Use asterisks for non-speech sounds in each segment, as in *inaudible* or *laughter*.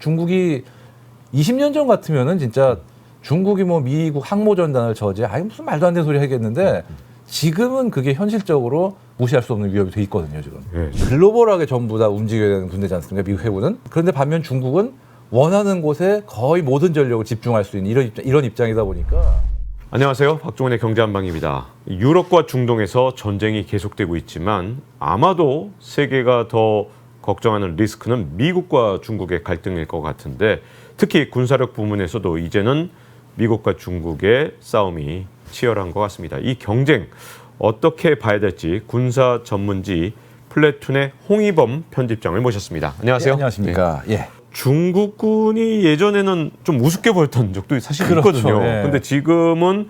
중국이 20년 전 같으면은 진짜 중국이 뭐 미국 항모 전단을 저지 아니 무슨 말도 안 되는 소리 하겠는데 지금은 그게 현실적으로 무시할 수 없는 위협이 돼 있거든요 지금 예. 글로벌하게 전부 다 움직여야 되는 군대지 않습니까 미국 해군은 그런데 반면 중국은 원하는 곳에 거의 모든 전력을 집중할 수 있는 이런 입장, 이런 입장이다 보니까 안녕하세요. 박종원의 경제한방입니다. 유럽과 중동에서 전쟁이 계속되고 있지만 아마도 세계가 더 걱정하는 리스크는 미국과 중국의 갈등일 것 같은데 특히 군사력 부문에서도 이제는 미국과 중국의 싸움이 치열한 것 같습니다. 이 경쟁 어떻게 봐야 될지 군사 전문지 플래툰의 홍희범 편집장을 모셨습니다. 안녕하세요. 예, 안녕하십니까 예. 중국군이 예전에는 좀 우습게 보였던 적도 사실 그렇죠. 있거든요. 예. 근데 지금은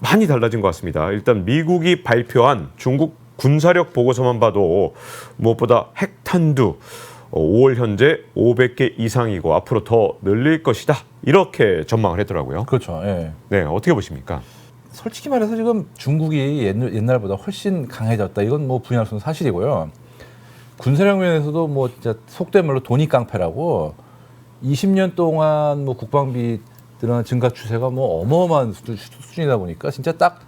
많이 달라진 것 같습니다. 일단 미국이 발표한 중국 군사력 보고서만 봐도 무엇보다 핵탄두 5월 현재 500개 이상이고 앞으로 더 늘릴 것이다. 이렇게 전망을 했더라고요. 그렇죠 예. 네, 어떻게 보십니까? 솔직히 말해서 지금 중국이 옛날, 옛날보다 훨씬 강해졌다. 이건 뭐 부인할 수 없는 사실이고요. 군사력 면에서도 뭐 진짜 속된 말로 돈이 깡패라고 20년 동안 뭐 국방비 들어간 증가 추세가 뭐 어마어마한 수- 수준이다 보니까 진짜 딱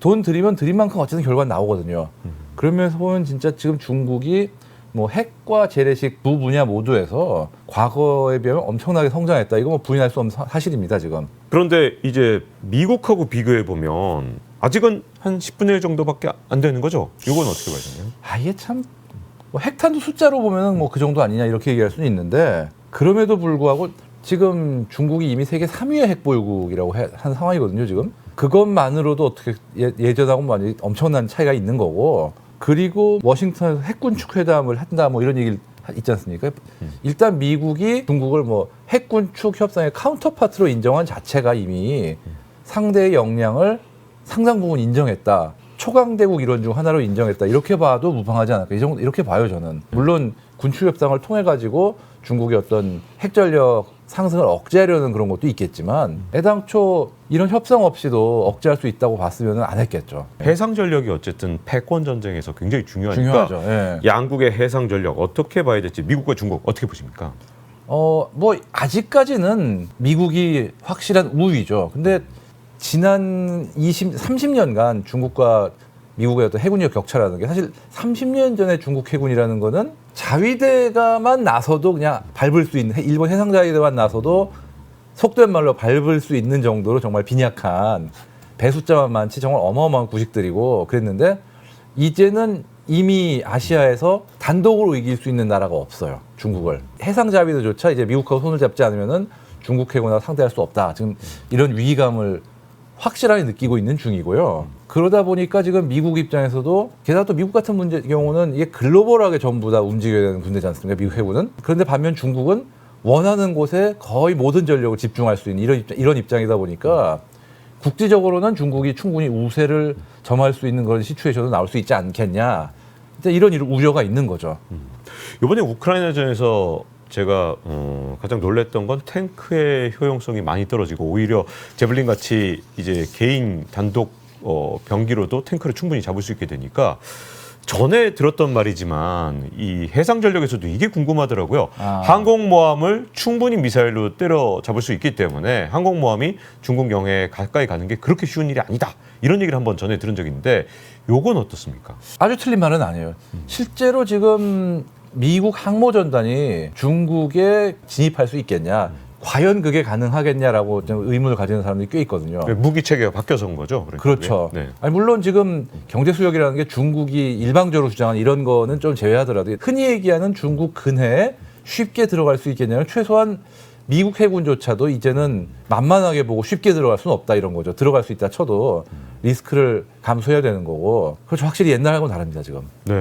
돈 들이면 들인 만큼 어쨌든 결과는 나오거든요. 그러면서 보면 진짜 지금 중국이 뭐 핵과 재래식 두 분야 모두에서 과거에 비하면 엄청나게 성장했다. 이거 뭐 부인할 수 없는 사- 사실입니다, 지금. 그런데 이제 미국하고 비교해 보면 아직은 한 10분의 1 정도밖에 안 되는 거죠. 이건 어떻게 봐야 되나요? 아 이게 참 뭐 핵탄두 숫자로 보면은 뭐 그 정도 아니냐 이렇게 얘기할 수는 있는데 그럼에도 불구하고 지금 중국이 이미 세계 3위의 핵보유국이라고 해- 한 상황이거든요 지금 그것만으로도 어떻게 예, 예전하고 많이 엄청난 차이가 있는 거고 그리고 워싱턴에서 핵군 축 회담을 한다 뭐 이런 얘기 있지 않습니까? 일단 미국이 중국을 뭐 핵군축 협상의 카운터파트로 인정한 자체가 이미 상대의 역량을 상당 부분 인정했다. 초강대국 이론 중 하나로 인정했다. 이렇게 봐도 무방하지 않을까. 이 정도 이렇게 봐요 저는. 물론 군축 협상을 통해 가지고 중국의 어떤 핵전력 상승을 억제하려는 그런 것도 있겠지만 애당초 이런 협상 없이도 억제할 수 있다고 봤으면 안 했겠죠. 해상 전력이 어쨌든 패권 전쟁에서 굉장히 중요하니까 중요하죠. 예. 양국의 해상 전력 어떻게 봐야 될지 미국과 중국 어떻게 보십니까? 어, 뭐 아직까지는 미국이 확실한 우위죠. 근데 지난 20, 30년간 중국과 미국의 어떤 해군력 격차라는 게 사실 30년 전에 중국 해군이라는 거는 자위대가만 나서도 그냥 밟을 수 있는 일본 해상 자위대만 나서도 속된 말로 밟을 수 있는 정도로 정말 빈약한 배 숫자만 많지 정말 어마어마한 구식들이고 그랬는데 이제는 이미 아시아에서 단독으로 이길 수 있는 나라가 없어요. 중국을 해상 자위대조차 이제 미국하고 손을 잡지 않으면은 중국 해군하고 상대할 수 없다. 지금 이런 위기감을 확실하게 느끼고 있는 중이고요. 그러다 보니까 지금 미국 입장에서도 게다가 또 미국 같은 문제 경우는 이게 글로벌하게 전부 다 움직여야 되는 군대지 않습니까? 미국 해군은. 그런데 반면 중국은 원하는 곳에 거의 모든 전력을 집중할 수 있는 이런, 입장, 이런 입장이다 보니까 국제적으로는 중국이 충분히 우세를 점할 수 있는 그런 시츄에이션도 나올 수 있지 않겠냐. 이런 우려가 있는 거죠. 이번에 우크라이나전에서 제가 어, 가장 놀랬던 건 탱크의 효용성이 많이 떨어지고 오히려 제블린 같이 이제 개인 단독 어, 병기로도 탱크를 충분히 잡을 수 있게 되니까 전에 들었던 말이지만 이 해상 전력에서도 이게 궁금하더라고요. 아. 항공모함을 충분히 미사일로 때려 잡을 수 있기 때문에 항공모함이 중국 영해에 가까이 가는 게 그렇게 쉬운 일이 아니다. 이런 얘기를 한번 전에 들은 적이 있는데 요건 어떻습니까? 아주 틀린 말은 아니에요. 실제로 지금 미국 항모전단이 중국에 진입할 수 있겠냐. 과연 그게 가능하겠냐라고 좀 의문을 가지는 사람들이 꽤 있거든요. 무기 체계가 바뀌어서 온 거죠. 그러니까 그렇죠. 네. 아니, 물론 지금 경제 수역이라는 게 중국이 일방적으로 주장하는 이런 거는 좀 제외하더라도 흔히 얘기하는 중국 근해에 쉽게 들어갈 수 있겠냐면 최소한 미국 해군조차도 이제는 만만하게 보고 쉽게 들어갈 수는 없다 이런 거죠. 들어갈 수 있다 쳐도 리스크를 감수해야 되는 거고. 그렇죠. 확실히 옛날하고는 다릅니다 지금. 네.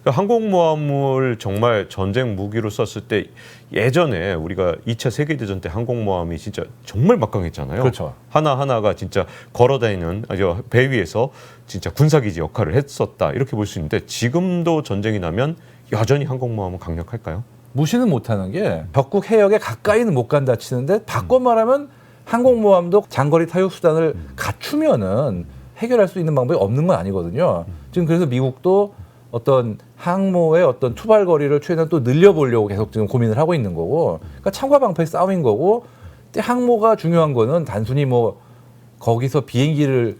그러니까 항공모함을 정말 전쟁 무기로 썼을 때 예전에 우리가 2차 세계대전 때 항공모함이 진짜 정말 막강했잖아요. 그렇죠. 하나하나가 진짜 걸어다니는 아주 배 위에서 진짜 군사기지 역할을 했었다. 이렇게 볼 수 있는데 지금도 전쟁이 나면 여전히 항공모함은 강력할까요? 무시는 못하는 게 적국 해역에 가까이는 못 간다 치는데 바꿔 말하면 항공모함도 장거리 타격 수단을 갖추면은 해결할 수 있는 방법이 없는 건 아니거든요. 지금 그래서 미국도 어떤 항모의 어떤 투발 거리를 최대한 또 늘려보려고 계속 지금 고민을 하고 있는 거고, 그러니까 창과 방패의 싸움인 거고, 항모가 중요한 거는 단순히 뭐 거기서 비행기를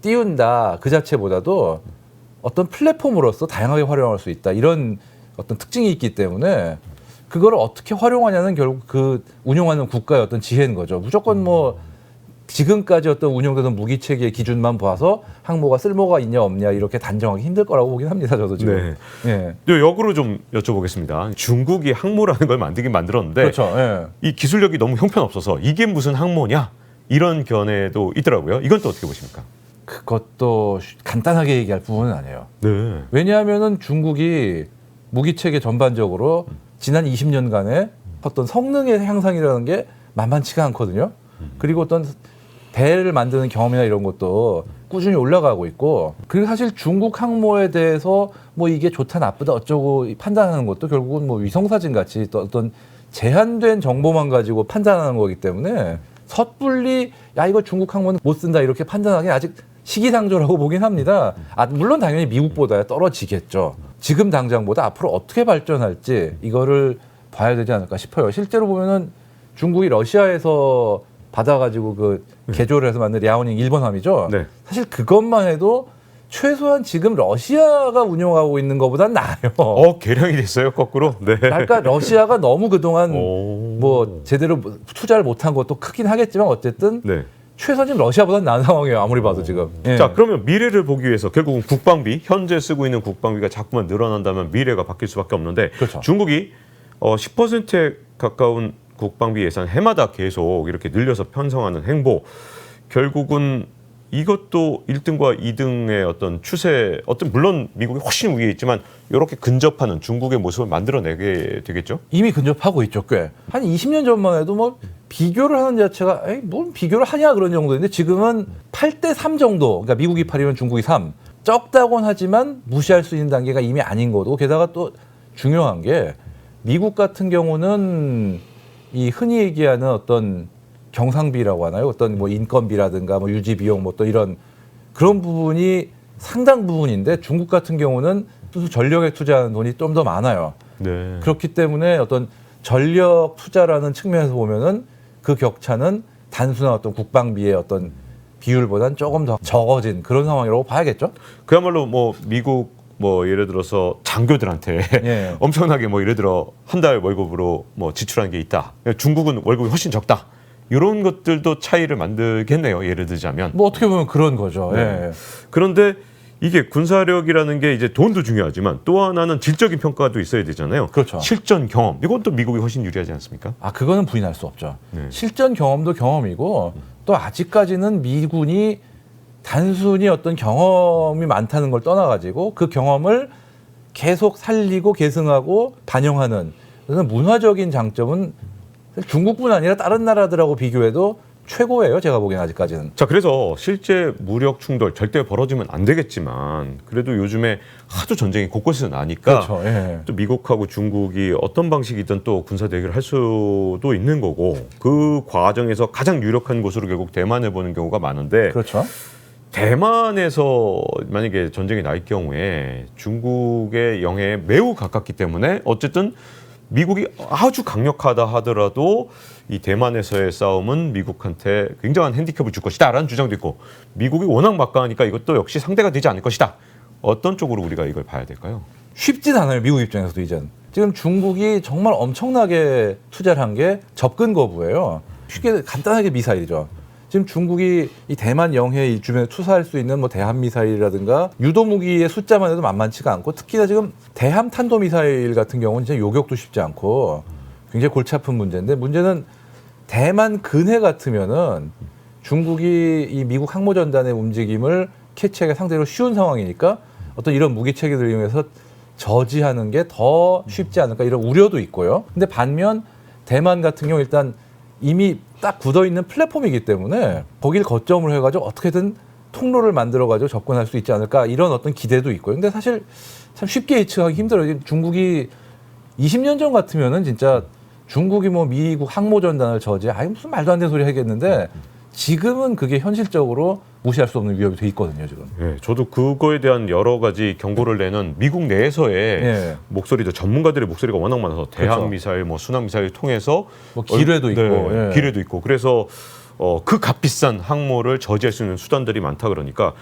띄운다 그 자체보다도 어떤 플랫폼으로서 다양하게 활용할 수 있다 이런 어떤 특징이 있기 때문에 그거를 어떻게 활용하냐는 결국 그 운용하는 국가의 어떤 지혜인 거죠. 무조건 뭐 지금까지 어떤 운영되던 무기 체계의 기준만 봐서 항모가 쓸모가 있냐 없냐 이렇게 단정하기 힘들 거라고 보긴 합니다. 저도 지금. 예. 또 역으로 좀 여쭤보겠습니다. 중국이 항모라는 걸 만들긴 만들었는데 그렇죠. 예. 이 기술력이 너무 형편없어서 이게 무슨 항모냐 이런 견해도 있더라고요. 이건 또 어떻게 보십니까? 그것도 쉬- 간단하게 얘기할 부분은 아니에요. 네. 왜냐하면은 중국이 무기 체계 전반적으로 지난 20년간의 어떤 성능의 향상이라는 게 만만치가 않거든요. 그리고 어떤 배를 만드는 경험이나 이런 것도 꾸준히 올라가고 있고 그리고 사실 중국 항모에 대해서 뭐 이게 좋다 나쁘다 어쩌고 판단하는 것도 결국은 뭐 위성사진 같이 또 어떤 제한된 정보만 가지고 판단하는 거기 때문에 섣불리 야 이거 중국 항모는 못 쓴다 이렇게 판단하기 아직 시기상조라고 보긴 합니다. 아 물론 당연히 미국보다 떨어지겠죠. 지금 당장보다 앞으로 어떻게 발전할지 이거를 봐야 되지 않을까 싶어요. 실제로 보면은 중국이 러시아에서 받아가지고 그 개조를 해서 만든 랴오닝 일본함이죠. 네. 사실 그것만 해도 최소한 지금 러시아가 운영하고 있는 것보단 나아요. 어 개량이 됐어요 거꾸로. 네. 그러니까 러시아가 너무 그동안 오. 뭐 제대로 투자를 못한 것도 크긴 하겠지만 어쨌든 네. 최소한 지금 러시아보다는 나은 상황이에요. 아무리 봐도 지금. 예. 자 그러면 미래를 보기 위해서 결국은 국방비 현재 쓰고 있는 국방비가 자꾸만 늘어난다면 미래가 바뀔 수밖에 없는데 그렇죠. 중국이 어, 10%에 가까운 국방비 예산 해마다 계속 이렇게 늘려서 편성하는 행보 결국은 이것도 1등과 2등의 어떤 추세 어떤 물론 미국이 훨씬 위에 있지만 이렇게 근접하는 중국의 모습을 만들어내게 되겠죠. 이미 근접하고 있죠, 꽤. 한 20년 전만 해도 뭐 비교를 하는 자체가 에이, 뭔 비교를 하냐 그런 정도인데 지금은 8대 3 정도. 그러니까 미국이 8이면 중국이 3. 적다곤 하지만 무시할 수 있는 단계가 이미 아닌 거고 게다가 또 중요한 게 미국 같은 경우는 이 흔히 얘기하는 어떤 경상비라고 하나요? 어떤 뭐 인건비라든가 뭐 유지 비용 뭐 또 이런 그런 부분이 상당 부분인데 중국 같은 경우는 또 전력에 투자하는 돈이 좀 더 많아요. 네. 그렇기 때문에 어떤 전력 투자라는 측면에서 보면은 그 격차는 단순한 어떤 국방비의 어떤 비율보다는 조금 더 적어진 그런 상황이라고 봐야겠죠. 그야말로 뭐 미국 뭐 예를 들어서 장교들한테 예. *laughs* 엄청나게 뭐 예를 들어 한 달 월급으로 뭐 지출하는 게 있다. 중국은 월급이 훨씬 적다. 이런 것들도 차이를 만들겠네요. 예를 들자면. 뭐 어떻게 보면 그런 거죠. 네. 예. 그런데 이게 군사력이라는 게 이제 돈도 중요하지만 또 하나는 질적인 평가도 있어야 되잖아요. 그렇죠. 실전 경험. 이건 또 미국이 훨씬 유리하지 않습니까? 아 그거는 부인할 수 없죠. 네. 실전 경험도 경험이고 또 아직까지는 미군이 단순히 어떤 경험이 많다는 걸 떠나가지고 그 경험을 계속 살리고 계승하고 반영하는 그래서 문화적인 장점은 중국뿐 아니라 다른 나라들하고 비교해도 최고예요. 제가 보기엔 아직까지는. 자, 그래서 실제 무력 충돌 절대 벌어지면 안 되겠지만 그래도 요즘에 하도 전쟁이 곳곳에서 나니까 그렇죠. 예. 또 미국하고 중국이 어떤 방식이든 또 군사 대결을 할 수도 있는 거고 그 과정에서 가장 유력한 곳으로 결국 대만을 보는 경우가 많은데 그렇죠. 대만에서 만약에 전쟁이 날 경우에 중국의 영해에 매우 가깝기 때문에 어쨌든 미국이 아주 강력하다 하더라도 이 대만에서의 싸움은 미국한테 굉장한 핸디캡을 줄 것이다라는 주장도 있고 미국이 워낙 막강하니까 이것도 역시 상대가 되지 않을 것이다. 어떤 쪽으로 우리가 이걸 봐야 될까요? 쉽진 않아요. 미국 입장에서도 이젠. 지금 중국이 정말 엄청나게 투자를 한 게 접근 거부예요. 쉽게 간단하게 미사일이죠. 지금 중국이 이 대만 영해 이 주변에 투사할 수 있는 뭐 대함 미사일이라든가 유도 무기의 숫자만 해도 만만치가 않고 특히나 지금 대함 탄도 미사일 같은 경우는 진짜 요격도 쉽지 않고 굉장히 골치 아픈 문제인데 문제는 대만 근해 같으면은 중국이 이 미국 항모전단의 움직임을 캐치하기가 상대로 쉬운 상황이니까 어떤 이런 무기 체계들을 이용해서 저지하는 게 더 쉽지 않을까 이런 우려도 있고요. 근데 반면 대만 같은 경우 일단 이미 딱 굳어 있는 플랫폼이기 때문에 거길 거점으로 해가지고 어떻게든 통로를 만들어가지고 접근할 수 있지 않을까 이런 어떤 기대도 있고요. 근데 사실 참 쉽게 예측하기 힘들어요. 중국이 20년 전 같으면은 진짜 중국이 뭐 미국 항모 전단을 저지, 아니 무슨 말도 안 되는 소리 하겠는데 지금은 그게 현실적으로 무시할 수 없는 위협이 돼 있거든요 지금. 예, 저도 그거에 대한 여러 가지 경고를 내는 미국 내에서의 예. 목소리도 전문가들의 목소리가 워낙 많아서 대항 그렇죠. 미사일, 뭐 순항 미사일 통해서 뭐 기뢰도 얼- 있고, 네, 예. 기뢰도 있고 그래서 어, 그 값비싼 항모를 저지할 수 있는 수단들이 많다 그러니까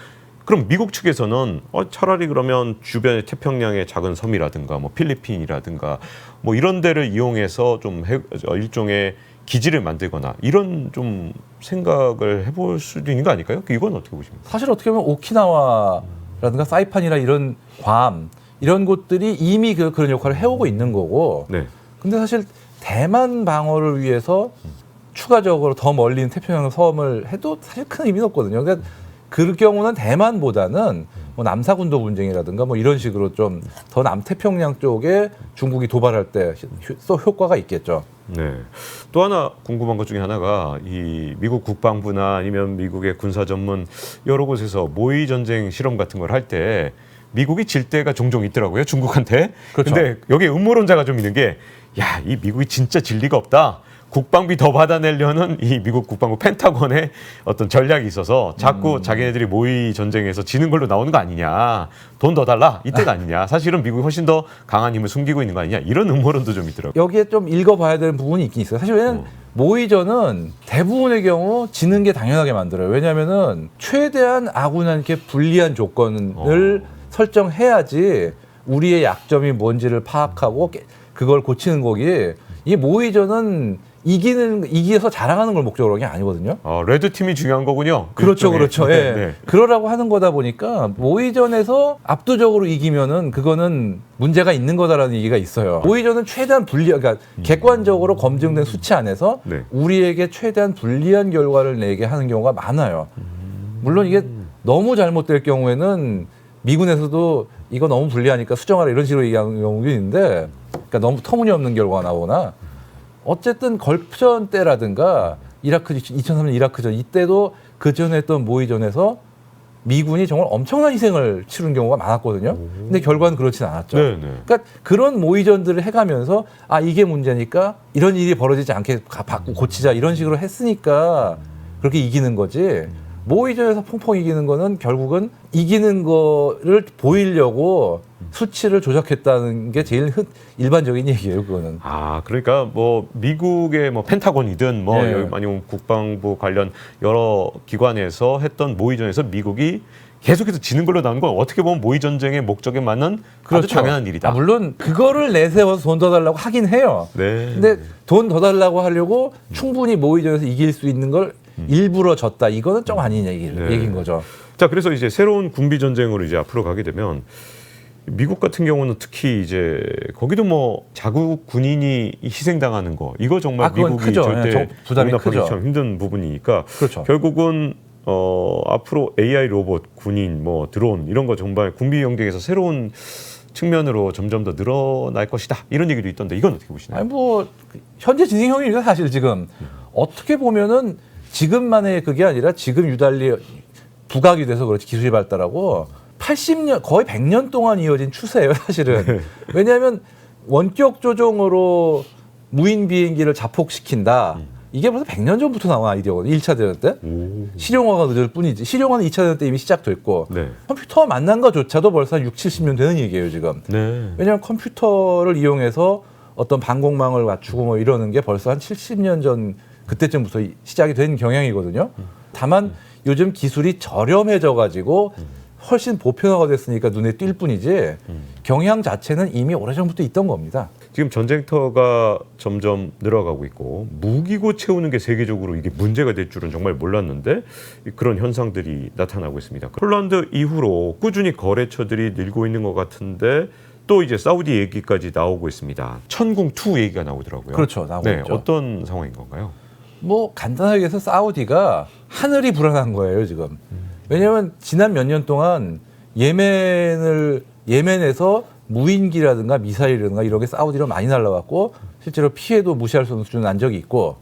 그럼 미국 측에서는 어, 차라리 그러면 주변의 태평양의 작은 섬이라든가 뭐 필리핀이라든가 뭐 이런 데를 이용해서 좀 해, 어, 일종의 기지를 만들거나 이런 좀 생각을 해볼 수도 있는 거 아닐까요? 이건 어떻게 보십니까? 사실 어떻게 보면 오키나와라든가 사이판이나 이런 괌 이런 곳들이 이미 그, 그런 역할을 해오고 있는 거고. 네. 근데 사실 대만 방어를 위해서 추가적으로 더 멀리 있는 태평양 섬을 해도 사실 큰 의미는 없거든요. 그러니까 그 경우는 대만보다는 뭐 남사군도 분쟁이라든가 뭐 이런 식으로 좀 더 남태평양 쪽에 중국이 도발할 때또 효과가 있겠죠. 네. 또 하나 궁금한 것 중에 하나가 이 미국 국방부나 아니면 미국의 군사 전문 여러 곳에서 모의 전쟁 실험 같은 걸 할 때 미국이 질 때가 종종 있더라고요. 중국한테. 그렇죠. 근데 여기에 음모론자가 좀 있는 게 야, 이 미국이 진짜 질 리가 없다. 국방비 더 받아내려는 이 미국 국방부 펜타곤의 어떤 전략이 있어서 자꾸 자기네들이 모의 전쟁에서 지는 걸로 나오는 거 아니냐. 돈 더 달라. 이때가 아니냐. 사실은 미국이 훨씬 더 강한 힘을 숨기고 있는 거 아니냐. 이런 음모론도 좀 있더라고요. 여기에 좀 읽어봐야 되는 부분이 있긴 있어요. 사실 왜냐면 어. 모의전은 대부분의 경우 지는 게 당연하게 만들어요. 왜냐하면은 최대한 아군한테 불리한 조건을 어. 설정해야지 우리의 약점이 뭔지를 파악하고 깨- 그걸 고치는 거기. 이 모의전은 이기는 이기서 자랑하는 걸 목적으로 한게 아니거든요. 어, 레드 팀이 중요한 거군요. 그렇죠, 일종의. 그렇죠. 네, 예. 네. 그러라고 하는 거다 보니까 모의전에서 압도적으로 이기면은 그거는 문제가 있는 거다라는 얘기가 있어요. 모의전은 최대한 불리, 그러니까 객관적으로 검증된 수치 안에서 네. 우리에게 최대한 불리한 결과를 내게 하는 경우가 많아요. 물론 이게 너무 잘못될 경우에는 미군에서도 이거 너무 불리하니까 수정하라 이런 식으로 얘기하는 경우도 있는데, 그러니까 너무 터무니없는 결과가 나오거나 어쨌든 걸프전 때라든가 이라크 2003년 이라크전 이때도 그 전에 했던 모의전에서 미군이 정말 엄청난 희생을 치른 경우가 많았거든요. 근데 결과는 그렇진 않았죠. 네, 네. 그러니까 그런 모의전들을 해가면서 아 이게 문제니까 이런 일이 벌어지지 않게 가- 바꾸 고치자 이런 식으로 했으니까 그렇게 이기는 거지. 모의전에서 펑펑 이기는 거는 결국은 이기는 거를 보이려고 수치를 조작했다는 게 제일 흔, 일반적인 얘기예요. 그거는. 아, 그러니까 뭐 미국의 뭐 펜타곤이든 뭐 네. 여기 아니면 국방부 관련 여러 기관에서 했던 모의전에서 미국이 계속해서 지는 걸로 나온 건 어떻게 보면 모의 전쟁의 목적에 맞는 아주 당연한 일이다. 아, 물론 그거를 내세워서 돈 더 달라고 하긴 해요. 네. 근데 돈 더 달라고 하려고 충분히 모의전에서 이길 수 있는 걸 일부러 졌다. 이거는 좀 아닌 얘기, 네. 얘기인 거죠. 자, 그래서 이제 새로운 군비 전쟁으로 이제 앞으로 가게 되면 미국 같은 경우는 특히 이제 거기도 뭐 자국 군인이 희생당하는 거 이거 정말 아, 미국이 크죠. 절대 용납하기 크죠. 참 힘든 부분이니까 그렇죠. 결국은 어 앞으로 AI 로봇, 군인, 뭐 드론 이런 거 정말 군비 경쟁에서 새로운 측면으로 점점 더 늘어날 것이다 이런 얘기도 있던데 이건 어떻게 보시나요? 아니 뭐 현재 진행형입니다. 사실 지금 어떻게 보면은 지금만의 그게 아니라 지금 유달리 부각이 돼서 그렇지 기술이 발달하고 80년 거의 100년 동안 이어진 추세예요. 사실은 왜냐하면 원격 조종으로 무인 비행기를 자폭시킨다. 이게 벌써 100년 전부터 나온 아이디어거든요. 1차 대전 때. 오. 실용화가 늦을 뿐이지. 실용화는 2차 대전 때 이미 시작됐고 네. 컴퓨터 만난 것조차도 벌써 한 6, 70년 되는 얘기예요, 지금. 네. 왜냐하면 컴퓨터를 이용해서 어떤 방공망을 갖추고 뭐 이러는 게 벌써 한 70년 전 그때쯤부터 이- 시작이 된 경향이거든요. 다만 요즘 기술이 저렴해져 가지고 훨씬 보편화가 됐으니까 눈에 띌 뿐이지 경향 자체는 이미 오래전부터 있던 겁니다. 지금 전쟁터가 점점 늘어가고 있고 무기고 채우는 게 세계적으로 이게 문제가 될 줄은 정말 몰랐는데 그런 현상들이 나타나고 있습니다. 폴란드 이후로 꾸준히 거래처들이 늘고 있는 것 같은데 또 이제 사우디 얘기까지 나오고 있습니다. 천궁 2 얘기가 나오더라고요. 그렇죠, 나오고 네, 있죠. 어떤 상황인 건가요? 뭐 간단하게 해서 사우디가 하늘이 불안한 거예요 지금. 왜냐하면 지난 몇 년 동안 예멘을 예멘에서 무인기라든가 미사일이라든가 이런 게 사우디로 많이 날라왔고 실제로 피해도 무시할 수 없는 수준에 난 적이 있고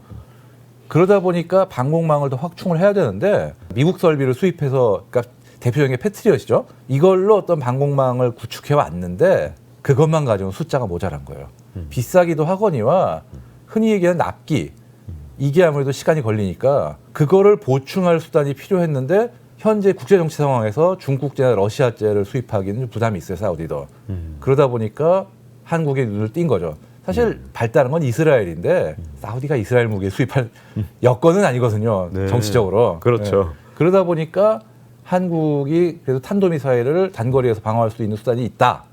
그러다 보니까 방공망을 더 확충을 해야 되는데 미국 설비를 수입해서 그러니까 대표적인 게 패트리엇이죠. 이걸로 어떤 방공망을 구축해 왔는데 그것만 가지고 숫자가 모자란 거예요. 비싸기도 하거니와 흔히 얘기하는 납기 이게 아무래도 시간이 걸리니까 그거를 보충할 수단이 필요했는데 현재 국제 정치 상황에서 중국제나 러시아제를 수입하기는 좀 부담이 있어요 사우디도 그러다 보니까 한국에 눈을 띈 거죠. 사실 발달한 건 이스라엘인데 사우디가 이스라엘 무기 수입할 여건은 아니거든요. 네. 정치적으로. 그렇죠. 네. 그러다 보니까 한국이 그래도 탄도미사일을 단거리에서 방어할 수 있는 수단이 있다.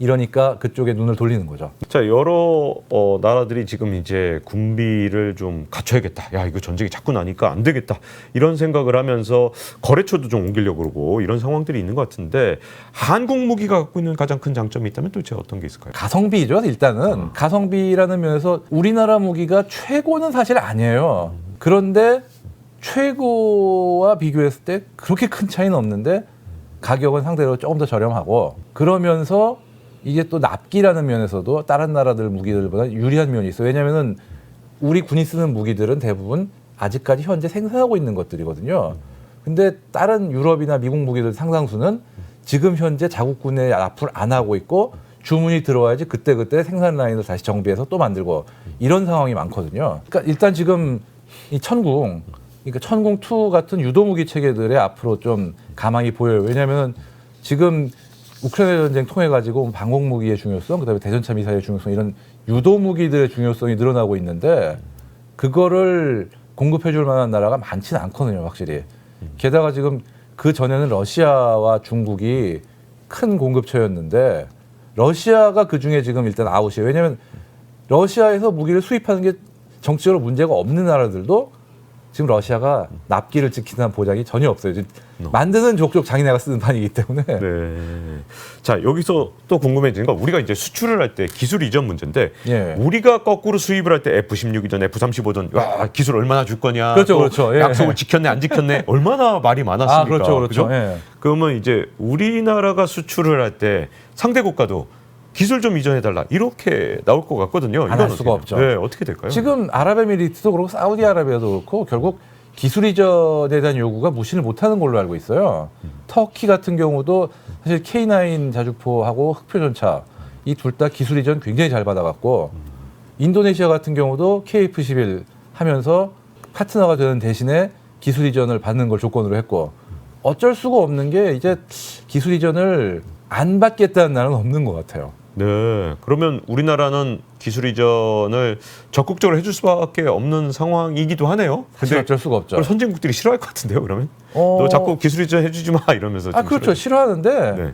이러니까 그쪽에 눈을 돌리는 거죠. 자 여러 어, 나라들이 지금 이제 군비를 좀 갖춰야겠다. 야 이거 전쟁이 자꾸 나니까 안 되겠다. 이런 생각을 하면서 거래처도 좀 옮기려고 그러고 이런 상황들이 있는 것 같은데 한국 무기가 갖고 있는 가장 큰 장점이 있다면 도대체 어떤 게 있을까요? 가성비죠. 일단은 가성비라는 면에서 우리나라 무기가 최고는 사실 아니에요. 그런데 최고와 비교했을 때 그렇게 큰 차이는 없는데 가격은 상대로 조금 더 저렴하고 그러면서 이게 또 납기라는 면에서도 다른 나라들 무기들보다 유리한 면이 있어요. 왜냐하면은 우리 군이 쓰는 무기들은 대부분 아직까지 현재 생산하고 있는 것들이거든요. 근데 다른 유럽이나 미국 무기들 상당수는 지금 현재 자국군에 납품을 안 하고 있고 주문이 들어와야지 그때그때 생산 라인을 다시 정비해서 또 만들고 이런 상황이 많거든요. 그러니까 일단 지금 이 천궁, 그러니까 천궁 2 같은 유도무기 체계들의 앞으로 좀 가망이 보여요. 왜냐하면 지금 우크라이나 전쟁 통해 가지고 방공 무기의 중요성, 그다음에 대전차 미사일의 중요성 이런 유도 무기들의 중요성이 늘어나고 있는데 그거를 공급해 줄 만한 나라가 많지는 않거든요, 확실히. 게다가 지금 그 전에는 러시아와 중국이 큰 공급처였는데 러시아가 그 중에 지금 일단 아웃이에요. 왜냐하면 러시아에서 무기를 수입하는 게 정치적으로 문제가 없는 나라들도 지금 러시아가 납기를 지키는 보장이 전혀 없어요. 만드는 족족 자기네가 쓰는 판이기 때문에. 네. 자 여기서 또 궁금해지는 건 우리가 이제 수출을 할 때 기술 이전 문제인데 예. 우리가 거꾸로 수입을 할 때 F16이든 F35든 와 기술 얼마나 줄 거냐 그렇죠, 또 그렇죠. 예. 약속을 지켰네 안 지켰네 *laughs* 얼마나 말이 많았습니까 아, 그렇죠, 그렇죠. 그죠? 예. 그러면 이제 우리나라가 수출을 할 때 상대 국가도 기술 좀 이전해 달라 이렇게 나올 것 같거든요. 안할 이건 수가 어떻게- 없죠. 네, 어떻게 될까요? 지금 아랍에미리트도 그렇고 사우디아라비아도 그렇고 결국 기술 이전에 대한 요구가 무시를 못하는 걸로 알고 있어요. 터키 같은 경우도 사실 K9 자주포하고 흑표 전차 이 둘 다 기술 이전 굉장히 잘 받아갔고 인도네시아 같은 경우도 KF11 하면서 파트너가 되는 대신에 기술 이전을 받는 걸 조건으로 했고 어쩔 수가 없는 게 이제 기술 이전을 안 받겠다는 나라는 없는 것 같아요. 네. 그러면 우리나라는 기술 이전을 적극적으로 해줄 수밖에 없는 상황이기도 하네요. 사실 근데 어쩔 수가 없죠. 그걸 선진국들이 싫어할 것 같은데요. 그러면 어, 너 자꾸 기술 이전 해주지 마 이러면서 아 좀 그렇죠 싫어하는데. 네.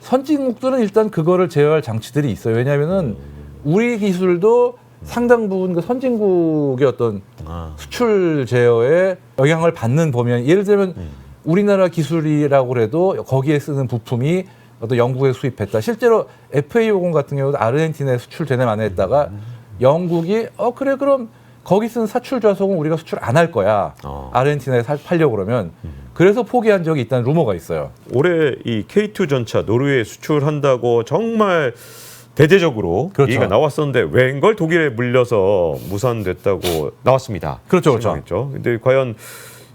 선진국들은 일단 그거를 제어할 장치들이 있어요. 왜냐하면은 우리 기술도 상당 부분 그 선진국의 어떤 아. 수출 제어에 영향을 받는 범위. 예를 들면 우리나라 기술이라고 해도 거기에 쓰는 부품이 어떤 영국에 수입했다. 실제로 FA50 같은 경우도 아르헨티나에 수출 되네 만에 했다가 영국이 어 그래 그럼 거기 쓰는 사출 좌석은 우리가 수출 안 할 거야. 어. 아르헨티나에 살 팔려고 그러면 그래서 포기한 적이 있다는 루머가 있어요. 올해 이 K2 전차 노르웨이 수출한다고 정말 대대적으로 그렇죠. 얘기가 나왔었는데 웬걸 독일에 물려서 무산됐다고 나왔습니다. 그렇죠, 그렇죠. 실망했죠. 근데 과연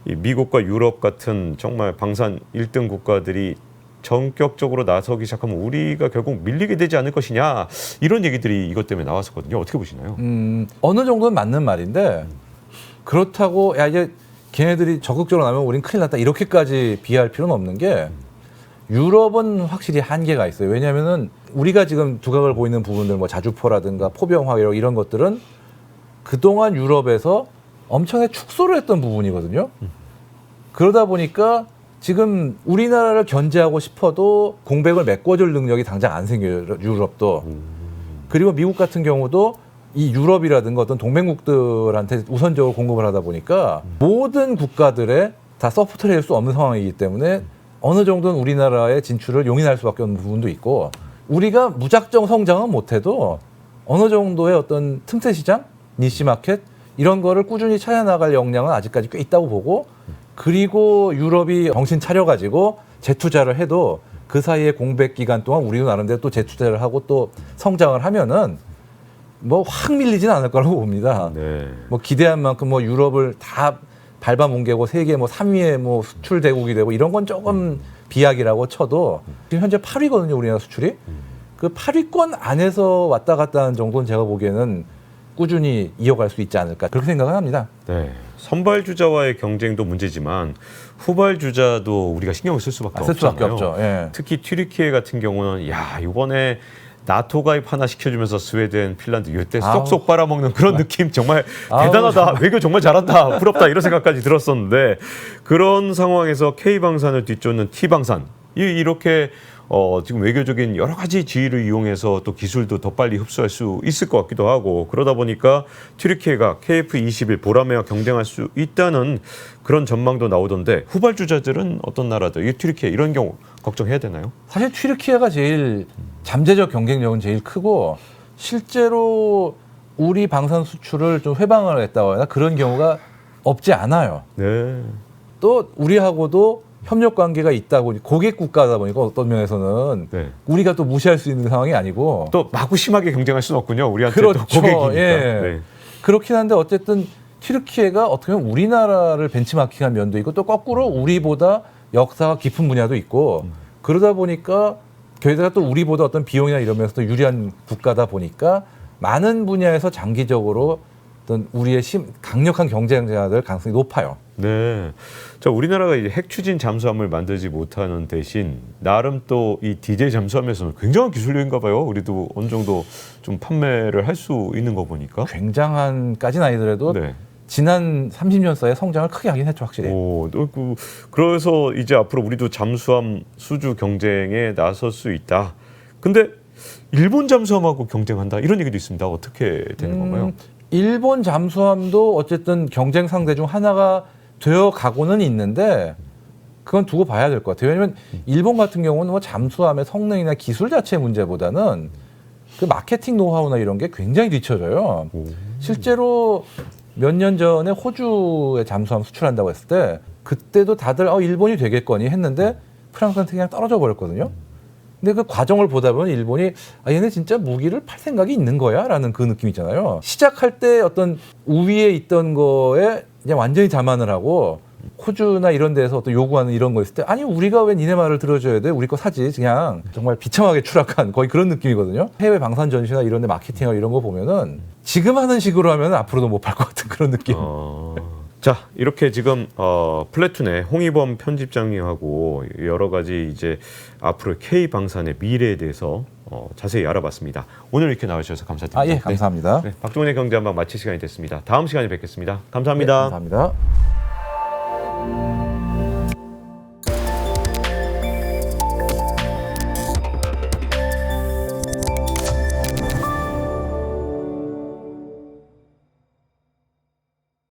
이 미국과 유럽 같은 정말 방산 1등 국가들이 전격적으로 나서기 시작하면 우리가 결국 밀리게 되지 않을 것이냐 이런 얘기들이 이것 때문에 나왔었거든요. 어떻게 보시나요? 음, 어느 정도는 맞는 말인데 그렇다고 야 이제 걔네들이 적극적으로 나면 우린 큰일 났다 이렇게까지 비할 필요는 없는 게 유럽은 확실히 한계가 있어요. 왜냐하면은 우리가 지금 두각을 보이는 부분들 뭐 자주포라든가 포병화 이런 것들은 그동안 유럽에서 엄청나게 축소를 했던 부분이거든요. 그러다 보니까 지금 우리나라를 견제하고 싶어도 공백을 메꿔줄 능력이 당장 안 생겨요. 유럽도. 그리고 미국 같은 경우도 이 유럽이라든가 어떤 동맹국들한테 우선적으로 공급을 하다 보니까 모든 국가들의 다 서포트를 할 수 없는 상황이기 때문에 어느 정도는 우리나라의 진출을 용인할 수밖에 없는 부분도 있고 우리가 무작정 성장은 못해도 어느 정도의 어떤 틈새 시장, 니시 마켓 이런 거를 꾸준히 찾아나갈 역량은 아직까지 꽤 있다고 보고 그리고 유럽이 정신 차려가지고 재투자를 해도 그 사이에 공백 기간 동안 우리도 나름대로 또 재투자를 하고 또 성장을 하면은 뭐 확 밀리지는 않을 거라고 봅니다. 네. 뭐 기대한 만큼 뭐 유럽을 다 밟아뭉개고 세계 뭐 3위의 뭐 수출 대국이 되고 이런 건 조금 비약이라고 쳐도 지금 현재 8위거든요 우리나라 수출이 그 8위권 안에서 왔다 갔다 하는 정도는 제가 보기에는 꾸준히 이어갈 수 있지 않을까 그렇게 생각을 합니다. 네. 선발 주자와의 경쟁도 문제지만 후발 주자도 우리가 신경을 쓸 수밖에 아, 쓸 수밖에 없잖아요. 없죠. 예. 특히 튀르키예 같은 경우는 야 이번에 나토 가입 하나 시켜주면서 스웨덴, 핀란드 이때. 쏙쏙 빨아먹는 그런 느낌 정말 아우, 대단하다 *laughs* 외교 정말 잘한다 부럽다 이런 생각까지 들었었는데 그런 상황에서 K 방산을 뒤쫓는 T 방산 이 이렇게 어, 지금 외교적인 여러 가지 지위를 이용해서 또 기술도 더 빨리 흡수할 수 있을 것 같기도 하고 그러다 보니까 튀르키예가 KF21 보라매와 경쟁할 수 있다는 그런 전망도 나오던데 후발 주자들은 어떤 나라들 이 튀르키예 이런 경우 걱정해야 되나요? 사실 튀르키예가 제일 잠재적 경쟁력은 제일 크고 실제로 우리 방산 수출을 좀 회방을 했다거나 그런 경우가 없지 않아요. 네. 또 우리하고도 협력 관계가 있다 보니 고객 국가다 보니까 어떤 면에서는 네. 우리가 또 무시할 수 있는 상황이 아니고 또 마구 심하게 경쟁할 수는 없군요. 우리한테 또 그렇죠. 고객이니까. 예. 네. 그렇긴 한데 어쨌든 튀르키예가 어떻게 보면 우리나라를 벤치마킹한 면도 있고 또 거꾸로 우리보다 역사가 깊은 분야도 있고 그러다 보니까 게다가 또 우리보다 어떤 비용이나 이런 면에서 도 유리한 국가다 보니까 많은 분야에서 장기적으로 어떤 우리의 심, 강력한 경쟁자가 될 가능성이 높아요. 네. 자, 우리나라가 이제 핵 추진 잠수함을 만들지 못하는 대신 나름 또 이 디젤 잠수함에서는 굉장한 기술력인가 봐요. 우리도 어느 정도 좀 판매를 할 수 있는 거 보니까. 굉장한까지는 아니더라도 네. 지난 30년 사이에 성장을 크게 하긴 했죠, 확실히. 오, 또 그, 그래서 이제 앞으로 우리도 잠수함 수주 경쟁에 나설 수 있다. 근데 일본 잠수함하고 경쟁한다 이런 얘기도 있습니다. 어떻게 되는 건가요? 음, 일본 잠수함도 어쨌든 경쟁 상대 중 하나가 되어 가고는 있는데 그건 두고 봐야 될 것 같아요. 왜냐하면 일본 같은 경우는 뭐 잠수함의 성능이나 기술 자체의 문제보다는 그 마케팅 노하우나 이런 게 굉장히 뒤쳐져요. 오. 실제로 몇 년 전에 호주에 잠수함 수출한다고 했을 때 그때도 다들 어, 일본이 되겠거니 했는데 프랑스한테 그냥 떨어져 버렸거든요. 근데 그 과정을 보다 보면 일본이 아 얘네 진짜 무기를 팔 생각이 있는 거야라는 그 느낌 있잖아요. 시작할 때 어떤 우위에 있던 거에 그냥 완전히 자만을 하고 호주나 이런 데서 어떤 요구하는 이런 거 있을 때 아니 우리가 왜 니네 말을 들어줘야 돼? 우리 거 사지. 그냥 정말 비참하게 추락한 거의 그런 느낌이거든요. 해외 방산 전시나 이런 데 마케팅이나 이런 거 보면은 지금 하는 식으로 하면 앞으로도 못 팔 것 같은 그런 느낌. 어... 자 이렇게 지금 어, 플래툰의 홍희범 편집장님하고 여러 가지 이제 앞으로 K 방산의 미래에 대해서 어, 자세히 알아봤습니다. 오늘 이렇게 나와주셔서 감사드립니다. 아 예 감사합니다. 네, 네, 박종훈의 경제 한방 마칠 시간이 됐습니다. 다음 시간에 뵙겠습니다. 감사합니다. 네, 감사합니다.